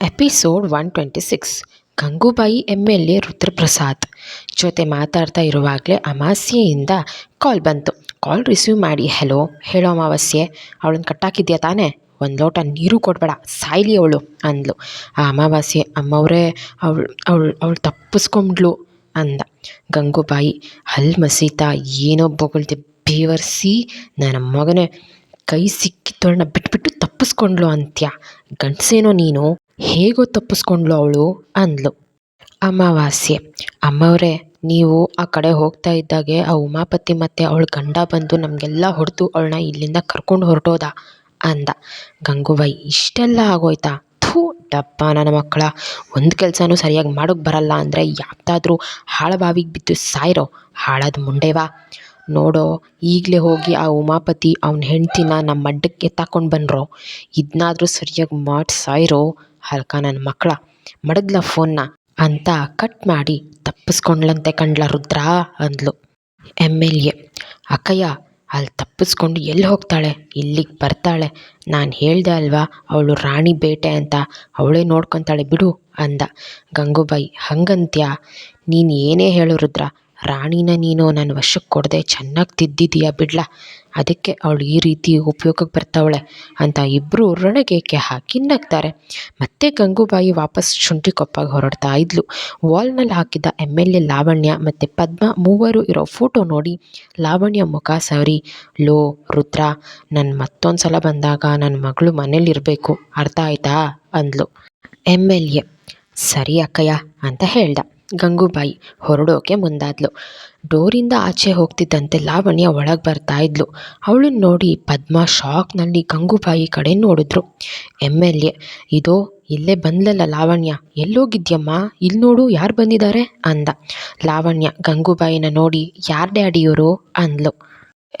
Episode one twenty six. Gangubai M L A Rudraprasad. ಜೊತೆ ಮಾತಾಡ್ತಾ ಇರುವಾಗಲೇ ಅಮಾಸ್ಯೆಯಿಂದ ಕಾಲ್ ಬಂತು. ಕಾಲ್ ರಿಸೀವ್ ಮಾಡಿ, ಹೆಲೋ, ಹೇಳೋ ಅಮಾವಾಸ್ಯೆ. ಅವಳನ್ನು ಕಟ್ಟಾಕಿದ್ಯಾ ತಾನೇ? ಒಂದು ಲೋಟ ನೀರು ಕೊಡಬೇಡ, ಸಾಯ್ಲಿ ಅವಳು, ಅಂದ್ಲು. ಆ ಅಮಾವಾಸ್ಯೆ ಅಮ್ಮವರೇ ಅವಳು ಅವಳು ಅವಳು ತಪ್ಪಿಸ್ಕೊಂಡ್ಳು ಅಂದ. ಗಂಗೂಬಾಯಿ, ಹಲ್ ಮಸೀತಾ, ಏನೋ ಬೊಗಳ್ದೆ ಬೇವರ್ಸಿ, ನನ್ನ ಮಗನೇ ಕೈ ಸಿಕ್ಕಿದ್ದವಳನ್ನ ಬಿಟ್ಬಿಟ್ಟು ತಪ್ಪಿಸ್ಕೊಂಡ್ಳು ಅಂತ್ಯ? ಗಂಡಸೇನೋ ನೀನು? ಹೇಗೋ ತಪ್ಪಿಸ್ಕೊಂಡ್ಳು ಅವಳು ಅಂದ್ಲು. ಅಮಾವಾಸ್ಯೆ. ಅಮ್ಮವರೇ, ನೀವು ಆ ಕಡೆ ಹೋಗ್ತಾ ಇದ್ದಾಗೆ ಆ ಉಮಾಪತಿ ಮತ್ತು ಅವಳ ಗಂಡ ಬಂದು ನಮಗೆಲ್ಲ ಹೊಡೆದು ಅವಳನ್ನ ಇಲ್ಲಿಂದ ಕರ್ಕೊಂಡು ಹೊರಟೋದ ಅಂದ. ಗಂಗೂಬಾಯಿ, ಇಷ್ಟೆಲ್ಲ ಆಗೋಯ್ತಾ? ಥೂ, ಡಪ್ಪ ನನ್ನ ಮಕ್ಕಳ. ಒಂದು ಕೆಲಸನೂ ಸರಿಯಾಗಿ ಮಾಡೋಕ್ಕೆ ಬರಲ್ಲ ಅಂದರೆ ಯಾವ್ದಾದ್ರೂ ಹಾಳ ಬಾವಿಗೆ ಬಿದ್ದು ಸಾಯಿರೋ. ಹಾಳಾದ ಮುಂಡೆವಾ ನೋಡೋ, ಈಗಲೇ ಹೋಗಿ ಆ ಉಮಾಪತಿ ಅವನ ಹೆಂಡ್ತಿನ ನಮ್ಮ ಅಡ್ಡಕ್ಕೆ ಎತ್ತಾಕೊಂಡು ಬಂದ್ರು. ಇದನ್ನಾದ್ರೂ ಸರಿಯಾಗಿ ಮಾಡಿ ಸಾಯ್ರು ಹಲ್ಕ ನನ್ನ ಮಕ್ಕಳ ಮಡಗ್ಲ ಫೋನ್ನ ಅಂತ ಕಟ್ ಮಾಡಿ ತಪ್ಪಿಸ್ಕೊಂಡ್ಲಂತೆ ಕಂಡ್ಲ ರುದ್ರ ಅಂದ್ಲು. M L A. ಅಕ್ಕಯ್ಯ, ಅಲ್ಲಿ ತಪ್ಪಿಸ್ಕೊಂಡು ಎಲ್ಲಿ ಹೋಗ್ತಾಳೆ? ಇಲ್ಲಿಗೆ ಬರ್ತಾಳೆ. ನಾನು ಹೇಳ್ದೆ ಅಲ್ವಾ, ಅವಳು ರಾಣಿ ಬೇಟೆ ಅಂತ. ಅವಳೇ ನೋಡ್ಕೊತಾಳೆ ಬಿಡು ಅಂದ. ಗಂಗೂಬಾಯಿ, ಹಂಗಂತ್ಯಾ? ನೀನು ಏನೇ ಹೇಳು ರುದ್ರ ರಾಣಿನ ನೀನು ನನ್ನ ವಶಕ್ಕೆ ಕೊಡದೆ ಚೆನ್ನಾಗಿ ತಿದ್ದಿದೀಯ ಬಿಡ್ಲ. ಅದಕ್ಕೆ ಅವಳು ಈ ರೀತಿ ಉಪಯೋಗಕ್ಕೆ ಬರ್ತಾವಳೆ ಅಂತ ಇಬ್ಬರು ರಣಗೇಕೆ ಹಾಕಿ ನಗ್ತಾರೆ. ಮತ್ತೆ ಗಂಗೂಬಾಯಿ ವಾಪಸ್ ಶುಂಠಿ ಕೊಪ್ಪಾಗಿ ಹೊರಡ್ತಾ ಇದ್ಲು. ವಾಲ್ನಲ್ಲಿ ಹಾಕಿದ್ದ ಎಂ ಎಲ್ ಎ ಲಾವಣ್ಯ ಮತ್ತು ಪದ್ಮ ಮೂವರು ಇರೋ ಫೋಟೋ ನೋಡಿ ಲಾವಣ್ಯ ಮುಖ ಸವರಿ ಲೋ, ರುದ್ರ ನನ್ನ ಮತ್ತೊಂದು ಸಲ ಬಂದಾಗ ನನ್ನ ಮಗಳು ಮನೇಲಿರಬೇಕು ಅರ್ಥ ಆಯ್ತಾ? ಅಂದ್ಲು. ಎಂ ಎಲ್ ಎ, ಸರಿ ಅಕ್ಕಯ್ಯ ಅಂತ ಹೇಳ್ದ. ಗಂಗೂಬಾಯಿ ಹೊರಡೋಕೆ ಮುಂದಾದ್ಲು. ಡೋರಿಂದ ಆಚೆ ಹೋಗ್ತಿದ್ದಂತೆ ಲಾವಣ್ಯ ಒಳಗೆ ಬರ್ತಾ ಇದ್ಲು. ಅವಳನ್ನ ನೋಡಿ ಪದ್ಮ ಶಾಕ್ನಲ್ಲಿ ಗಂಗೂಬಾಯಿ ಕಡೆ ನೋಡಿದ್ರು. ಎಂ ಎಲ್ ಎ, ಇದೋ, ಇಲ್ಲೇ ಬಂದ್ಲಲ್ಲ ಲಾವಣ್ಯ. ಎಲ್ಲೋಗಿದ್ಯಮ್ಮ? ಇಲ್ಲಿ ನೋಡು, ಯಾರು ಬಂದಿದ್ದಾರೆ ಅಂದ. ಲಾವಣ್ಯ ಗಂಗೂಬಾಯಿನ ನೋಡಿ, ಯಾರ ಡ್ಯಾಡಿಯವರು? ಅಂದ್ಲು.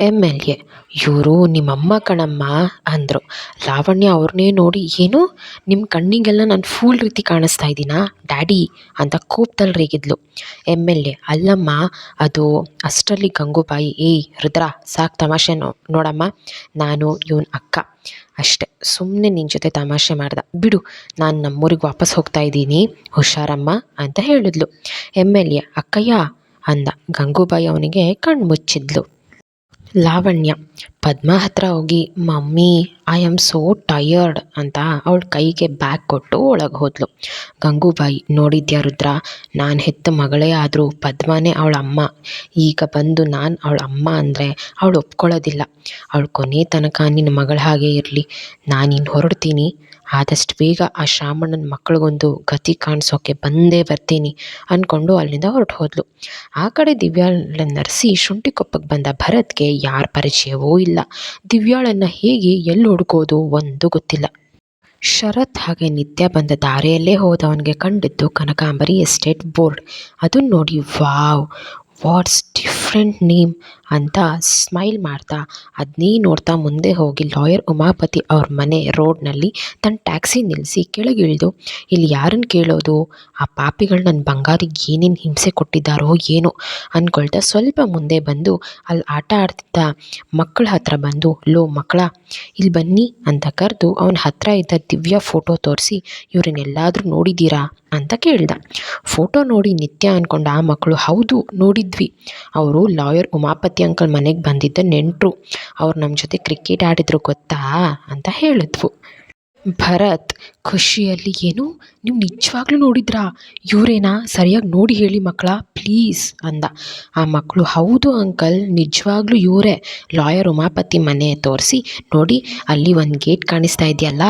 ಎಂ ಎಲ್ ಎ ಇವರು ನಿಮ್ಮಮ್ಮ ಕಣಮ್ಮ ಅಂದರು. ಲಾವಣ್ಯ ಅವ್ರನ್ನೇ ನೋಡಿ, ಏನು? ನಿಮ್ಮ ಕಣ್ಣಿಗೆಲ್ಲ ನಾನು ಫೂಲ್ ರೀತಿ ಕಾಣಿಸ್ತಾ ಇದ್ದೀನಾ ಡ್ಯಾಡಿ ಅಂತ ಕೋಪದಲ್ಲಿ ರೇಗಿದ್ಲು. ಎಂ ಎಲ್ ಎ ಅಲ್ಲಮ್ಮ, ಅದು ಅಷ್ಟರಲ್ಲಿ ಗಂಗೂಬಾಯಿ, ಏಯ್, ರುದ್ರ, ಸಾಕು ತಮಾಷೆ ನೋ, ನೋಡಮ್ಮ, ನಾನು ಇವನ ಅಕ್ಕ. ಅಷ್ಟೆ ಸುಮ್ಮನೆ ನಿನ್ನ ಜೊತೆ ತಮಾಷೆ ಮಾಡ್ದೆ. ಬಿಡು, ನಾನು ನಮ್ಮೂರಿಗೆ ವಾಪಸ್ ಹೋಗ್ತಾ ಇದ್ದೀನಿ, ಹುಷಾರಮ್ಮ ಅಂತ ಹೇಳಿದ್ಲು. ಎಂ ಎಲ್ ಎ ಅಕ್ಕಯ್ಯ ಅಂದ. ಗಂಗೂಬಾಯಿ ಅವನಿಗೆ ಕಣ್ಣು ಮುಚ್ಚಿದ್ಲು. ಲಾವಣ್ಯ ಪದ್ಮ ಹತ್ರ ಹೋಗಿ, mummy I am so tired ಅಂತ ಅವಳ ಕೈಗೆ ಬ್ಯಾಗ್ ಕೊಟ್ಟು ಒಳಗೆ ಹೋದ್ಲು. ಗಂಗೂಬಾಯಿ, ನೋಡಿದ್ಯಾ ರುದ್ರ? ನಾನು ಹೆತ್ತ ಮಗಳೇ ಆದರೂ ಪದ್ಮನೇ ಅವಳ ಅಮ್ಮ. ಈಗ ಬಂದು ನಾನು ಅವಳ ಅಮ್ಮ ಅಂದರೆ ಅವಳು ಒಪ್ಕೊಳ್ಳೋದಿಲ್ಲ. ಅವಳು ಕೊನೆ ತನಕ ನಿನ್ನ ಮಗಳ ಹಾಗೆ ಇರಲಿ. ನಾನಿನ್ನು ಹೊರಡ್ತೀನಿ. ಆದಷ್ಟು ಬೇಗ ಆ ಶ್ರಾಮಣ್ಣನ ಮಕ್ಕಳಿಗೊಂದು ಗತಿ ಕಾಣಿಸೋಕೆ ಬಂದೇ ಬರ್ತೀನಿ ಅಂದ್ಕೊಂಡು ಅಲ್ಲಿಂದ ಹೊರಟು ಹೋದ್ಲು. ಆ ಕಡೆ ದಿವ್ಯಾಳನ್ನ ನರೆಸಿ ಶುಂಠಿ ಕೊಪ್ಪಕ್ಕೆ ಬಂದ ಭರತ್ಗೆ ಯಾರ ಪರಿಚಯವೂ ಇಲ್ಲ. ದಿವ್ಯಾಳನ್ನು ಹೇಗೆ ಎಲ್ಲಿ ಹುಡುಕೋದು ಒಂದು ಗೊತ್ತಿಲ್ಲ. ಶರತ್ ಹಾಗೆ ನಿತ್ಯ ಬಂದ ದಾರಿಯಲ್ಲೇ ಹೋದವನಿಗೆ ಕಂಡಿದ್ದು ಕನಕಾಂಬರಿ ಎಸ್ಟೇಟ್ ಬೋರ್ಡ್. ಅದನ್ನು ನೋಡಿ ವಾವ್. ವಾಟ್ಸ್ ಡಿಫ್ರೆಂಟ್ ನೇಮ್ ಅಂತ ಸ್ಮೈಲ್ ಮಾಡ್ತಾ ಅದನ್ನೇ ನೋಡ್ತಾ ಮುಂದೆ ಹೋಗಿ ಲಾಯರ್ ಉಮಾಪತಿ ಅವ್ರ ಮನೆ ರೋಡ್ನಲ್ಲಿ ತನ್ನ ಟ್ಯಾಕ್ಸಿ ನಿಲ್ಲಿಸಿ ಕೆಳಗಿಳಿದು ಇಲ್ಲಿ ಯಾರನ್ನು ಕೇಳೋದು? ಆ ಪಾಪಿಗಳು ನನ್ನ ಬಂಗಾರಿಗೆ ಏನೇನು ಹಿಂಸೆ ಕೊಟ್ಟಿದ್ದಾರೋ ಏನೋ? ಅಂದ್ಕೊಳ್ತಾ ಸ್ವಲ್ಪ ಮುಂದೆ ಬಂದು ಅಲ್ಲಿ ಆಟ ಆಡ್ತಿದ್ದ ಮಕ್ಕಳ ಹತ್ರ ಬಂದು, ಲೋ ಮಕ್ಕಳ ಇಲ್ಲಿ ಬನ್ನಿ ಅಂತ ಕರೆದು ಅವನ ಹತ್ರ ಇದ್ದ ದಿವ್ಯ ಫೋಟೋ ತೋರಿಸಿ, ಇವ್ರನ್ನೆಲ್ಲಾದರೂ ನೋಡಿದ್ದೀರಾ? ಅಂತ ಕೇಳಿದ. ಫೋಟೋ ನೋಡಿ ನಿತ್ಯ ಅಂದ್ಕೊಂಡು ಆ ಮಕ್ಕಳು ಹೌದು, ನೋಡಿದ್ವಿ. ಅವರು ಲಾಯರ್ ಉಮಾಪತಿ ಅಂಕಲ್ ಮನೆಗೆ ಬಂದಿದ್ದ ನೆಂಟರು. ಅವ್ರು ನಮ್ಮ ಜೊತೆ ಕ್ರಿಕೆಟ್ ಆಡಿದ್ರು ಗೊತ್ತಾ? ಅಂತ ಹೇಳಿದ್ವು. ಭರತ್, ಖುಷಿಯಲ್ಲಿ, ಏನು? ನೀವು ನಿಜವಾಗ್ಲೂ ನೋಡಿದ್ರಾ? ಇವರೇನಾ? ಸರಿಯಾಗಿ ನೋಡಿ ಹೇಳಿ ಮಕ್ಕಳ, ಪ್ಲೀಸ್, ಅಂದ. ಆ ಮಕ್ಕಳು ಹೌದು ಅಂಕಲ್, ನಿಜವಾಗ್ಲೂ ಇವರೇ. ಲಾಯರ್ ಉಮಾಪತಿ ಮನೆ ತೋರಿಸಿ, ನೋಡಿ, ಅಲ್ಲಿ ಒಂದು ಗೇಟ್ ಕಾಣಿಸ್ತಾ ಇದೆಯಲ್ಲ,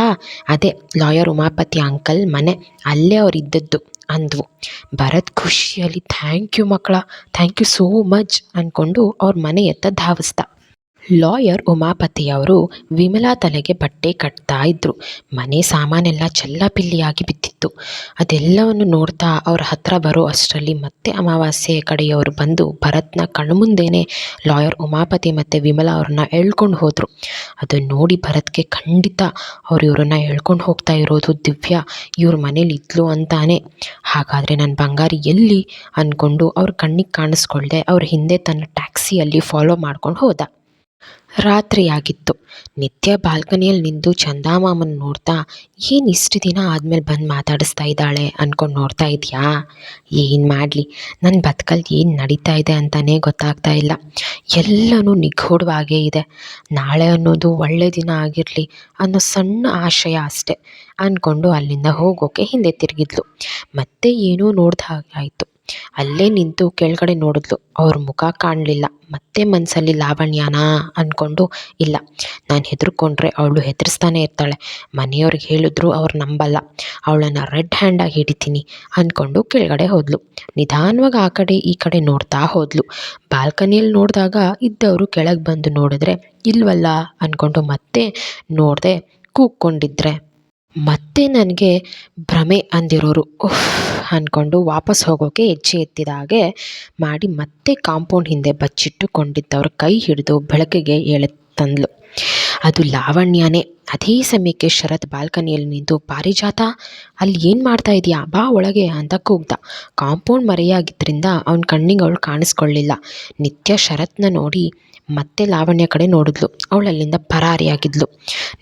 ಅದೇ ಲಾಯರ್ ಉಮಾಪತಿ ಅಂಕಲ್ ಮನೆ, ಅಲ್ಲೇ ಅವ್ರು ಇದ್ದದ್ದು, ಅಂದವು. ಭರತ್ ಖುಷಿಯಲ್ಲಿ, ಥ್ಯಾಂಕ್ ಯು ಮಕ್ಕಳ, ಥ್ಯಾಂಕ್ ಯು ಸೋ ಮಚ್ ಅಂದ್ಕೊಂಡು ಅವ್ರ ಮನೆ ಎತ್ತ ಧಾವಿಸ್ದ. ಲಾಯರ್ ಉಮಾಪತಿಯವರು ವಿಮಲಾ ತಲೆಗೆ ಬಟ್ಟೆ ಕಟ್ತಾ ಇದ್ದರು ಮನೆ ಸಾಮಾನೆಲ್ಲ ಚೆಲ್ಲಾಪಿಲ್ಲಿಯಾಗಿ ಬಿದ್ದಿತ್ತು. ಅದೆಲ್ಲವನ್ನು ನೋಡ್ತಾ ಅವ್ರ ಹತ್ರ ಬರೋ ಅಷ್ಟರಲ್ಲಿ ಮತ್ತೆ ಅಮಾವಾಸ್ಯೆ ಕಡೆಯವರು ಬಂದು ಭರತ್ನ ಕಣ್ಮುಂದೇನೆ ಲಾಯರ್ ಉಮಾಪತಿ ಮತ್ತು ವಿಮಲಾ ಅವ್ರನ್ನ ಎಳ್ಕೊಂಡು ಹೋದರು. ಅದನ್ನು ನೋಡಿ ಭರತ್ಗೆ ಖಂಡಿತ ಅವರು ಇವ್ರನ್ನ ಎಳ್ಕೊಂಡು ಹೋಗ್ತಾ ಇರೋದು ದಿವ್ಯಾ, ಇವ್ರ ಮನೇಲಿ ಇದ್ಲು ಅಂತಾನೆ. ಹಾಗಾದರೆ ನನ್ನ ಬಂಗಾರಿ ಎಲ್ಲಿ? ಅಂದ್ಕೊಂಡು ಅವ್ರ ಕಣ್ಣಿಗೆ ಕಾಣಿಸ್ಕೊಳ್ಳದೆ ಅವ್ರ ಹಿಂದೆ ತನ್ನ ಟ್ಯಾಕ್ಸಿಯಲ್ಲಿ ಫಾಲೋ ಮಾಡ್ಕೊಂಡು ಹೋದ. ರಾತ್ರಿಯಾಗಿತ್ತು. ನಿತ್ಯ ಬಾಲ್ಕನಿಯಲ್ಲಿ ನಿಂತು ಚಂದಾಮಾಮನ್ ನೋಡ್ತಾ, ಏನು ಇಷ್ಟು ದಿನ ಆದಮೇಲೆ ಬಂದು ಮಾತಾಡಿಸ್ತಾ ಇದ್ದಾಳೆ? ಅಂದ್ಕೊಂಡು ನೋಡ್ತಾ ಇದೆಯಾ? ಏನು ಮಾಡಲಿ? ನನ್ನ ಬದುಕಲ್ಲಿ ಏನು ನಡೀತಾ ಇದೆ ಅಂತಲೇ ಗೊತ್ತಾಗ್ತಾ ಇಲ್ಲ. ಎಲ್ಲನೂ ನಿಗೂಢವಾಗೇ ಇದೆ. ನಾಳೆ ಅನ್ನೋದು ಒಳ್ಳೆ ದಿನ ಆಗಿರಲಿ ಅನ್ನೋ ಸಣ್ಣ ಆಶಯ ಅಷ್ಟೆ ಅಂದ್ಕೊಂಡು ಅಲ್ಲಿಂದ ಹೋಗೋಕೆ ಹಿಂದೆ ತಿರುಗಿದ್ಲು. ಮತ್ತೆ ಏನೋ ನೋಡ್ದ ಹಾಗೆ ಆಯಿತು. ಅಲ್ಲೇ ನಿಂತು ಕೆಳಗಡೆ ನೋಡಿದ್ಲು. ಅವ್ರ ಮುಖ ಕಾಣಲಿಲ್ಲ. ಮತ್ತೆ ಮನಸ್ಸಲ್ಲಿ ಲಾವಣ್ಯನಾ ಅಂದ್ಕೊಂಡು ಇಲ್ಲ, ನಾನು ಹೆದರ್ಕೊಂಡ್ರೆ ಅವಳು ಹೆದರ್ಸ್ತಾನೆ ಇರ್ತಾಳೆ. ಮನೆಯವ್ರಿಗೆ ಹೇಳಿದ್ರು ಅವ್ರು ನಂಬಲ್ಲ. ಅವಳನ್ನು ರೆಡ್ ಹ್ಯಾಂಡಾಗಿ ಹಿಡಿತೀನಿ ಅಂದ್ಕೊಂಡು ಕೆಳಗಡೆ ಹೋದ್ಲು. ನಿಧಾನವಾಗಿ ಆ ಕಡೆ, ಈ ಕಡೆ ನೋಡ್ತಾ ಹೋದ್ಲು. ಬಾಲ್ಕನಿಯಲ್ಲಿ ನೋಡಿದಾಗ ಇದ್ದವರು ಕೆಳಗೆ ಬಂದು ನೋಡಿದ್ರೆ, ಇಲ್ವಲ್ಲ? ಅಂದ್ಕೊಂಡು ಮತ್ತೆ ನೋಡಿದೆ ಕೂಕ್ಕೊಂಡಿದ್ರೆ ಮತ್ತೆ ನನಗೆ ಭ್ರಮೆ ಅಂದಿರೋರು. ಉಫ್ ಅಂದ್ಕೊಂಡು ವಾಪಸ್ ಹೋಗೋಕೆ ಹೆಜ್ಜೆ ಎತ್ತಿದ ಹಾಗೆ ಮಾಡಿ ಮತ್ತೆ ಕಾಂಪೌಂಡ್ ಹಿಂದೆ ಬಚ್ಚಿಟ್ಟುಕೊಂಡಿದ್ದವ್ರ ಕೈ ಹಿಡಿದು ಬೆಳಕಿಗೆ ತಂದ್ಲು. ಅದು ಲಾವಣ್ಯನೇ. ಅದೇ ಸಮಯಕ್ಕೆ ಶರತ್ ಬಾಲ್ಕನಿಯಲ್ಲಿ ನಿಂತು, ಪಾರಿಜಾತ, ಅಲ್ಲಿ ಏನು ಮಾಡ್ತಾ ಇದೆಯಾ? ಬಾ ಒಳಗೆ ಅಂತ ಕೂಗ್ದ. ಕಾಂಪೌಂಡ್ ಮರೆಯಾಗಿದ್ದರಿಂದ ಅವನ ಕಣ್ಣಿಗೆ ಅವಳು ಕಾಣಿಸ್ಕೊಳ್ಳಿಲ್ಲ. ನಿತ್ಯ ಶರತ್ನ ನೋಡಿ ಮತ್ತೆ ಲಾವಣ್ಯ ಕಡೆ ನೋಡಿದ್ಲು. ಅವಳು ಅಲ್ಲಿಂದ ಪರಾರಿಯಾಗಿದ್ಲು.